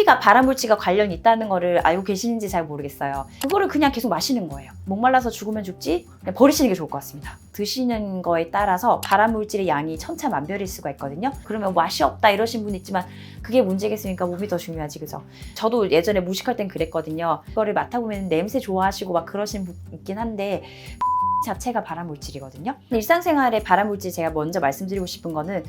커피가 발암물질과 관련이 있다는 거를 알고 계시는지 잘 모르겠어요. 그거를 그냥 계속 마시는 거예요. 목말라서 죽으면 죽지 그냥 버리시는 게 좋을 것 같습니다. 드시는 거에 따라서 발암물질의 양이 천차만별일 수가 있거든요. 그러면 맛이 없다 이러신 분 있지만 그게 문제겠습니까? 몸이 더 중요하지 그죠? 저도 예전에 무식할 땐 그랬거든요. 그거를 맡아보면 냄새 좋아하시고 막 그러신 분 있긴 한데 자체가 발암물질이거든요. 근데 일상생활에 발암물질 제가 먼저 말씀드리고 싶은 거는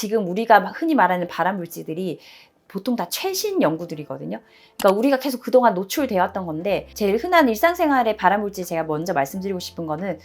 지금 우리가 흔히 말하는 발암 물질들이 보통 다 최신 연구들이거든요. 그러니까 우리가 계속 그동안 노출되었던 건데 제일 흔한 일상생활의 발암 물질 제가 먼저 말씀드리고 싶은 거는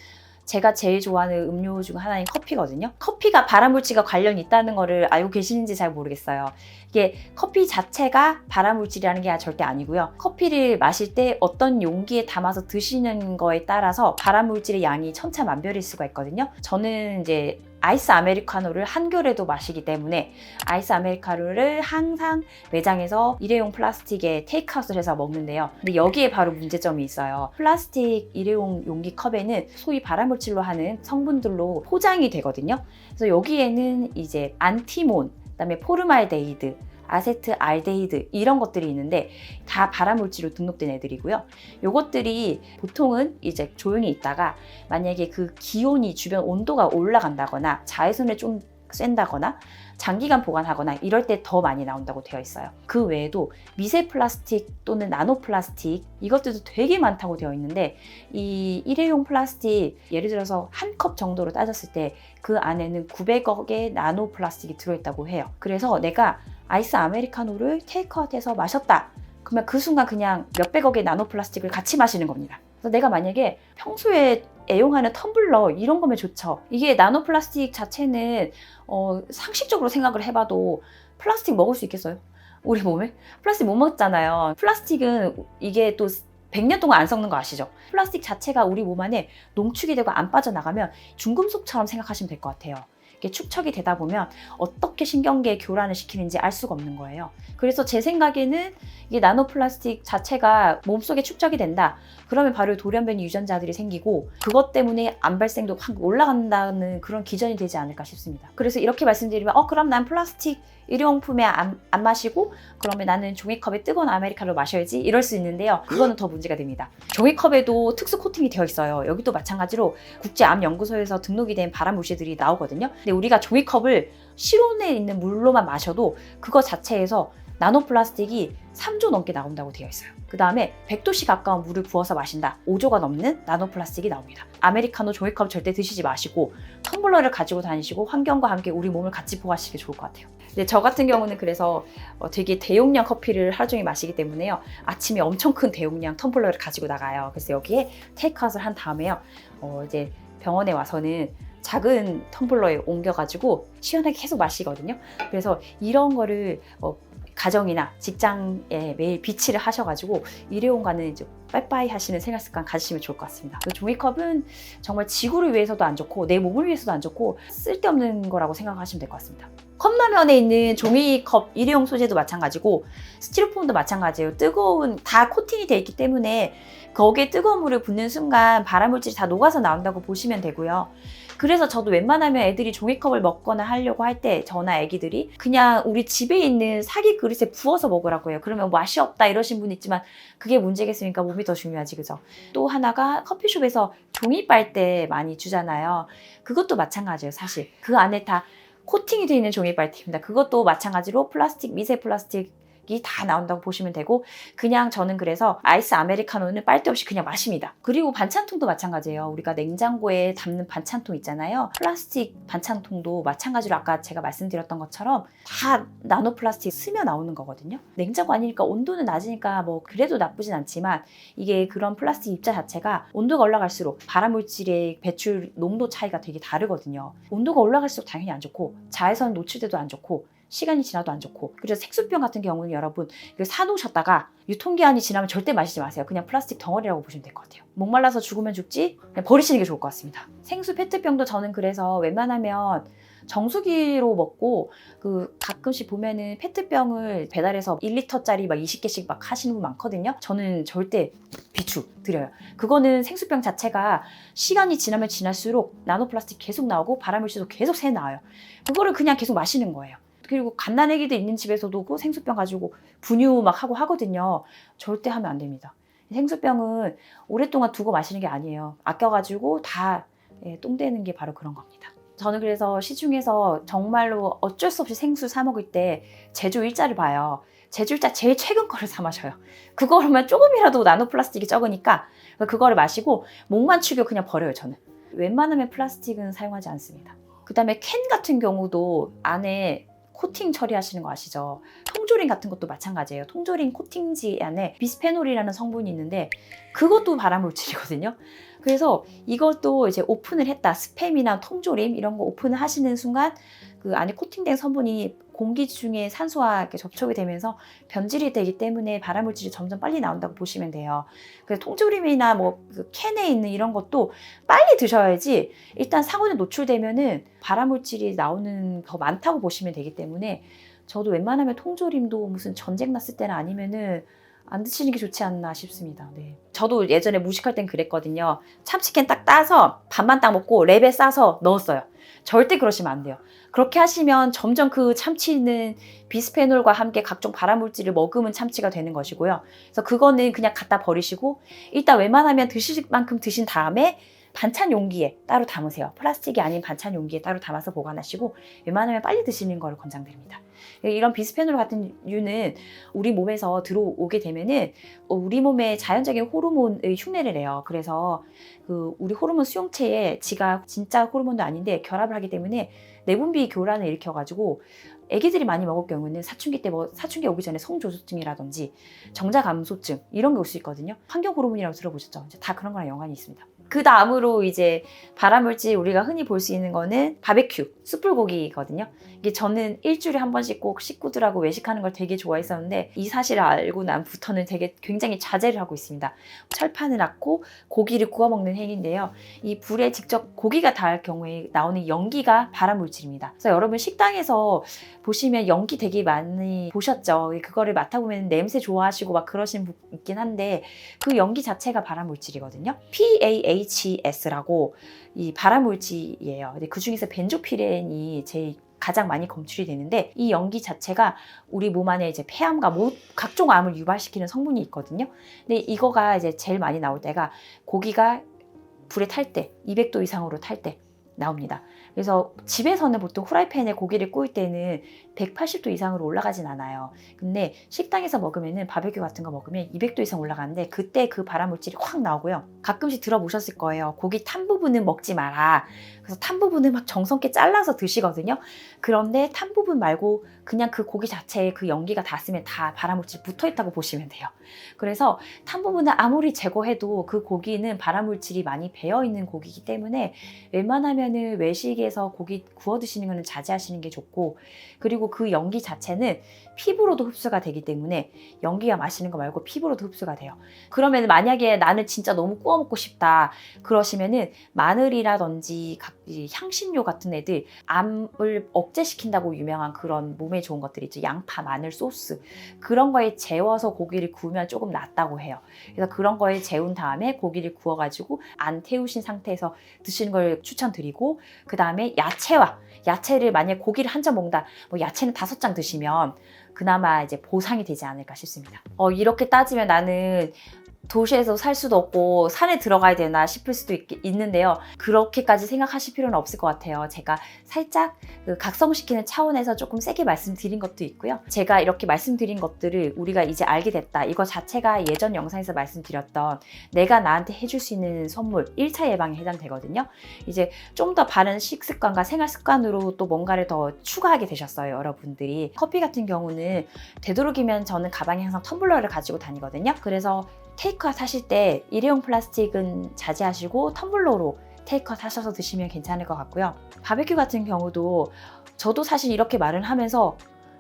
제가 제일 좋아하는 음료 중 하나인 커피거든요. 커피가 발암물질과 관련이 있다는 거를 알고 계시는지 잘 모르겠어요. 이게 커피 자체가 발암물질이라는 게 절대 아니고요. 커피를 마실 때 어떤 용기에 담아서 드시는 거에 따라서 발암물질의 양이 천차만별일 수가 있거든요. 저는 이제 아이스 아메리카노를 한겨레도 마시기 때문에 아이스 아메리카노를 항상 매장에서 일회용 플라스틱에 테이크아웃을 해서 먹는데요. 근데 여기에 바로 문제점이 있어요. 플라스틱 일회용 용기 컵에는 소위 발암물질로 하는 성분들로 포장이 되거든요. 그래서 여기에는 이제 안티몬, 그다음에 포르말데히드, 아세트 알데히드 이런 것들이 있는데 다 발암물질로 등록된 애들이고요. 요것들이 보통은 이제 조용히 있다가 만약에 그 기온이 주변 온도가 올라간다거나 자외선을 좀 쐰다거나 장기간 보관하거나 이럴 때 더 많이 나온다고 되어 있어요. 그 외에도 미세 플라스틱 또는 나노 플라스틱 이것들도 되게 많다고 되어 있는데 이 일회용 플라스틱 예를 들어서 한 컵 정도로 따졌을 때 그 안에는 900억의 나노 플라스틱이 들어있다고 해요. 그래서 내가 아이스 아메리카노를 테이크아웃해서 마셨다. 그러면 그 순간 그냥 몇백억의 나노 플라스틱을 같이 마시는 겁니다. 그래서 내가 만약에 평소에 애용하는 텀블러 이런 거면 좋죠. 이게 나노 플라스틱 자체는 어, 상식적으로 생각을 해봐도 플라스틱 먹을 수 있겠어요? 우리 몸에? 플라스틱 못 먹잖아요. 플라스틱은 이게 또 100년 동안 안 썩는 거 아시죠? 플라스틱 자체가 우리 몸 안에 농축이 되고 안 빠져나가면 중금속처럼 생각하시면 될 것 같아요. 이게 축적이 되다 보면 어떻게 신경계에 교란을 시키는지 알 수가 없는 거예요. 그래서 제 생각에는 이게 나노 플라스틱 자체가 몸속에 축적이 된다. 그러면 바로 돌연변이 유전자들이 생기고 그것 때문에 암 발생도 확 올라간다는 그런 기전이 되지 않을까 싶습니다. 그래서 이렇게 말씀드리면 어 그럼 난 플라스틱 일회용품에 안, 안 마시고 그러면 나는 종이컵에 뜨거운 아메리카노 마셔야지 이럴 수 있는데요. 그거는 더 문제가 됩니다. 종이컵에도 특수 코팅이 되어 있어요. 여기도 마찬가지로 국제암연구소에서 등록이 된 발암 물질들이 나오거든요. 근데 우리가 종이컵을 실온에 있는 물로만 마셔도 그거 자체에서 나노 플라스틱이 3조 넘게 나온다고 되어 있어요. 그 다음에 100도씨 가까운 물을 부어서 마신다. 5조가 넘는 나노 플라스틱이 나옵니다. 아메리카노 종이컵 절대 드시지 마시고 텀블러를 가지고 다니시고 환경과 함께 우리 몸을 같이 보호하시는 게 좋을 것 같아요. 근데 저 같은 경우는 그래서 어, 되게 대용량 커피를 하루 종일 마시기 때문에요. 아침에 엄청 큰 대용량 텀블러를 가지고 나가요. 그래서 여기에 테이크아웃을 한 다음에요. 어, 이제 병원에 와서는 작은 텀블러에 옮겨가지고 시원하게 계속 마시거든요. 그래서 이런 거를 어, 가정이나 직장에 매일 비치를 하셔가지고 일회용과는 이제 빠이빠이 하시는 생활 습관 가지시면 좋을 것 같습니다. 그 종이컵은 정말 지구를 위해서도 안 좋고 내 몸을 위해서도 안 좋고 쓸데없는 거라고 생각하시면 될 것 같습니다. 컵라면에 있는 종이컵 일회용 소재도 마찬가지고 스티로폼도 마찬가지예요. 뜨거운 다 코팅이 돼 있기 때문에 거기에 뜨거운 물을 붓는 순간 발암물질이 다 녹아서 나온다고 보시면 되고요. 그래서 저도 웬만하면 애들이 종이컵을 먹거나 하려고 할 때 저나 애기들이 그냥 우리 집에 있는 사기 그릇에 부어서 먹으라고 해요. 그러면 맛이 없다 이러신 분 있지만 그게 문제겠습니까? 몸이 더 중요하지 그죠? 또 하나가 커피숍에서 종이 빨대 많이 주잖아요. 그것도 마찬가지예요 사실. 그 안에 다 코팅이 되어 있는 종이 빨대입니다. 그것도 마찬가지로 플라스틱, 미세 플라스틱 이 다 나온다고 보시면 되고 그냥 저는 그래서 아이스 아메리카노는 빨대 없이 그냥 마십니다. 그리고 반찬통도 마찬가지예요. 우리가 냉장고에 담는 반찬통 있잖아요. 플라스틱 반찬통도 마찬가지로 아까 제가 말씀드렸던 것처럼 다 나노 플라스틱 스며 나오는 거거든요. 냉장고 아니니까 온도는 낮으니까 뭐 그래도 나쁘진 않지만 이게 그런 플라스틱 입자 자체가 온도가 올라갈수록 발암물질의 배출 농도 차이가 되게 다르거든요. 온도가 올라갈수록 당연히 안 좋고 자외선 노출돼도 안 좋고 시간이 지나도 안 좋고 그래서 색소병 같은 경우는 여러분 이거 사놓으셨다가 유통기한이 지나면 절대 마시지 마세요 그냥 플라스틱 덩어리라고 보시면 될 것 같아요 목말라서 죽으면 죽지 그냥 버리시는 게 좋을 것 같습니다 생수 페트병도 저는 그래서 웬만하면 정수기로 먹고 그 가끔씩 보면은 페트병을 배달해서 1리터짜리 막 20개씩 막 하시는 분 많거든요. 저는 절대 비추 드려요. 그거는 생수병 자체가 시간이 지나면 지날수록 나노 플라스틱 계속 나오고 발암물질도 계속 새 나와요. 그거를 그냥 계속 마시는 거예요. 그리고 갓난아기들 있는 집에서도 그 생수병 가지고 분유 막 하고 하거든요. 절대 하면 안 됩니다. 생수병은 오랫동안 두고 마시는 게 아니에요. 아껴가지고 다 예, 똥대는 게 바로 그런 겁니다. 저는 그래서 시중에서 정말로 어쩔 수 없이 생수 사 먹을 때 제조 일자를 봐요. 제조 일자 제일 최근 거를 사 마셔요. 그거로만 조금이라도 나노 플라스틱이 적으니까 그거를 마시고 목만 축여 그냥 버려요 저는. 웬만하면 플라스틱은 사용하지 않습니다. 그 다음에 캔 같은 경우도 안에 코팅 처리하시는 거 아시죠? 통조림 같은 것도 마찬가지예요. 통조림 코팅지 안에 비스페놀이라는 성분이 있는데 그것도 발암물질이거든요. 그래서 이것도 이제 오픈을 했다. 스팸이나 통조림 이런 거 오픈을 하시는 순간 그 안에 코팅된 성분이 공기 중에 산소와 접촉이 되면서 변질이 되기 때문에 발암물질이 점점 빨리 나온다고 보시면 돼요. 그래서 통조림이나 뭐 그 캔에 있는 이런 것도 빨리 드셔야지 일단 상온에 노출되면은 발암물질이 나오는 더 많다고 보시면 되기 때문에 저도 웬만하면 통조림도 무슨 전쟁 났을 때는 아니면은 안 드시는 게 좋지 않나 싶습니다. 네. 저도 예전에 무식할 땐 그랬거든요. 참치캔 딱 따서 반만 딱 먹고 랩에 싸서 넣었어요. 절대 그러시면 안 돼요. 그렇게 하시면 점점 그 참치는 비스페놀과 함께 각종 발암물질을 머금은 참치가 되는 것이고요. 그래서 그거는 그냥 갖다 버리시고 일단 웬만하면 드실 만큼 드신 다음에 반찬 용기에 따로 담으세요. 플라스틱이 아닌 반찬 용기에 따로 담아서 보관하시고 웬만하면 빨리 드시는 걸 권장드립니다. 이런 비스페놀 같은 류는 우리 몸에서 들어오게 되면은 우리 몸의 자연적인 호르몬의 흉내를 내요. 그래서 그 우리 호르몬 수용체에 지가 진짜 호르몬도 아닌데 결합을 하기 때문에 내분비 교란을 일으켜가지고 아기들이 많이 먹을 경우는 사춘기 때 뭐 사춘기 오기 전에 성조소증이라든지 정자 감소증 이런 게 올 수 있거든요. 환경 호르몬이라고 들어보셨죠? 다 그런 거랑 연관이 있습니다. 그 다음으로 이제 발암물질 우리가 흔히 볼 수 있는 거는 바베큐, 숯불고기거든요. 이게 저는 일주일에 한 번씩 꼭 식구들하고 외식하는 걸 되게 좋아했었는데 이 사실을 알고 난부터는 되게 굉장히 자제를 하고 있습니다. 철판을 놨고 고기를 구워 먹는 행위인데요. 이 불에 직접 고기가 닿을 경우에 나오는 연기가 발암물질입니다. 그래서 여러분 식당에서 보시면 연기 되게 많이 보셨죠. 그거를 맡아보면 냄새 좋아하시고 막 그러신 분 있긴 한데 그 연기 자체가 발암물질이거든요. PAHS라고 이 발암물질이에요. 그 중에서 벤조피렌이 제일 가장 많이 검출이 되는데 이 연기 자체가 우리 몸 안에 이제 폐암과 모, 각종 암을 유발시키는 성분이 있거든요. 근데 이거가 이제 제일 많이 나올 때가 고기가 불에 탈 때, 200도 이상으로 탈 때 나옵니다. 그래서 집에서는 보통 후라이팬에 고기를 구울 때는 180도 이상으로 올라가진 않아요. 근데 식당에서 먹으면은 바베큐 같은 거 먹으면 200도 이상 올라가는데 그때 그 발암 물질이 확 나오고요. 가끔씩 들어보셨을 거예요. 고기 탄 부분은 먹지 마라. 그래서 탄 부분을 막 정성껏 잘라서 드시거든요. 그런데 탄 부분 말고 그냥 그 고기 자체에 그 연기가 닿으면 다 발암 물질 붙어 있다고 보시면 돼요. 그래서 탄 부분을 아무리 제거해도 그 고기는 발암 물질이 많이 배어 있는 고기이기 때문에 웬만하면은 외식에 서 고기 구워 드시는 거는 자제하시는 게 좋고 그리고 그 연기 자체는 피부로도 흡수가 되기 때문에 연기가 마시는 거 말고 피부로도 흡수가 돼요. 그러면 만약에 나는 진짜 너무 구워 먹고 싶다 그러시면은 마늘이라든지 각 향신료 같은 애들 암을 억제시킨다고 유명한 그런 몸에 좋은 것들 있죠. 양파, 마늘, 소스 그런 거에 재워서 고기를 구우면 조금 낫다고 해요. 그래서 그런 거에 재운 다음에 고기를 구워가지고 안 태우신 상태에서 드시는 걸 추천드리고 그 다음에 야채와 야채를 만약 고기를 한 점 먹는다, 뭐 야채는 다섯 장 드시면 그나마 이제 보상이 되지 않을까 싶습니다. 어, 이렇게 따지면 나는 도시에서 살 수도 없고 산에 들어가야 되나 싶을 수도 있, 는데요 그렇게까지 생각하실 필요는 없을 것 같아요. 제가 살짝 그 각성시키는 차원에서 조금 세게 말씀드린 것도 있고요. 제가 이렇게 말씀드린 것들을 우리가 이제 알게 됐다. 이거 자체가 예전 영상에서 말씀드렸던 내가 나한테 해줄 수 있는 선물 1차 예방에 해당되거든요. 이제 좀 더 바른 식습관과 생활 습관으로 또 뭔가를 더 추가하게 되셨어요. 여러분들이. 커피 같은 경우는 되도록이면 저는 가방에 항상 텀블러를 가지고 다니거든요. 그래서 테이크아웃 하실 때 일회용 플라스틱은 자제하시고 텀블러로 테이크아웃 하셔서 드시면 괜찮을 것 같고요. 바베큐 같은 경우도 저도 사실 이렇게 말을 하면서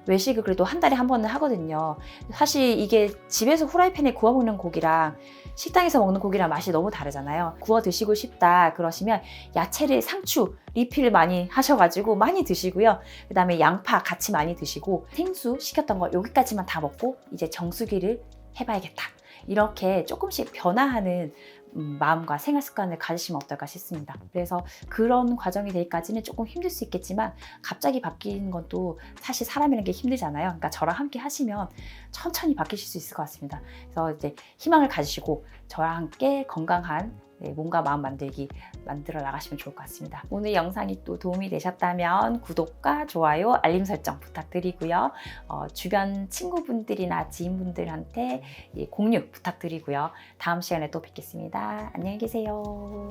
외식을 그래도 한 달에 한 번은 하거든요. 사실 이게 집에서 후라이팬에 구워 먹는 고기랑 식당에서 먹는 고기랑 맛이 너무 다르잖아요. 구워 드시고 싶다 그러시면 야채를 상추 리필 많이 하셔가지고 많이 드시고요. 그 다음에 양파 같이 많이 드시고 생수 시켰던 거 여기까지만 다 먹고 이제 정수기를 해봐야겠다. 이렇게 조금씩 변화하는 음, 마음과 생활 습관을 가지시면 어떨까 싶습니다. 그래서 그런 과정이 되기까지는 조금 힘들 수 있겠지만 갑자기 바뀌는 것도 사실 사람이라는 게 힘들잖아요. 그러니까 저랑 함께 하시면 천천히 바뀌실 수 있을 것 같습니다. 그래서 이제 희망을 가지시고 저와 함께 건강한 네, 몸과 마음 만들기 만들어 나가시면 좋을 것 같습니다. 오늘 영상이 또 도움이 되셨다면 구독과 좋아요, 알림 설정 부탁드리고요. 어, 주변 친구분들이나 지인분들한테 예, 공유 부탁드리고요. 다음 시간에 또 뵙겠습니다. 안녕히 계세요.